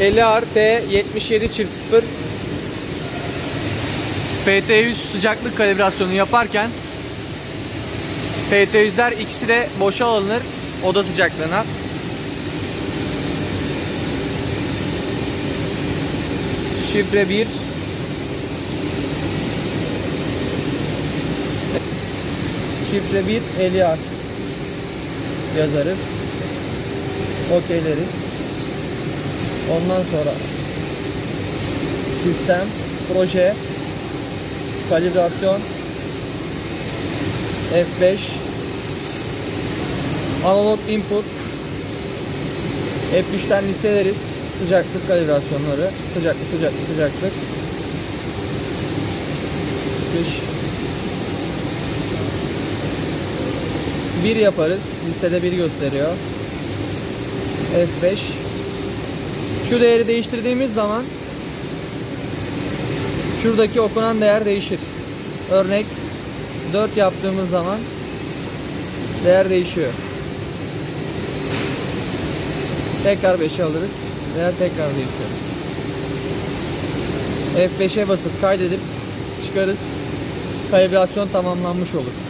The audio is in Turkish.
LR D77 çift 0 PT100 sıcaklık kalibrasyonu yaparken PT100'ler ikisi de boşa alınır oda sıcaklığına. Şifre 1 Şifre 1 LR yazarız. Okeyleriz. Ondan sonra sistem, proje, kalibrasyon, F5, analog input, F3'ten listeleriz. Sıcaklık kalibrasyonları, sıcaklık, sıcaklık, sıcaklık. Dış. Bir yaparız. Listede bir gösteriyor. F5 şu değeri değiştirdiğimiz zaman şuradaki okunan değer değişir. Örnek 4 yaptığımız zaman değer değişiyor. Tekrar 5'e alırız. Değer tekrar değişiyor. F5'e basıp kaydedip çıkarız. Kalibrasyon tamamlanmış olur.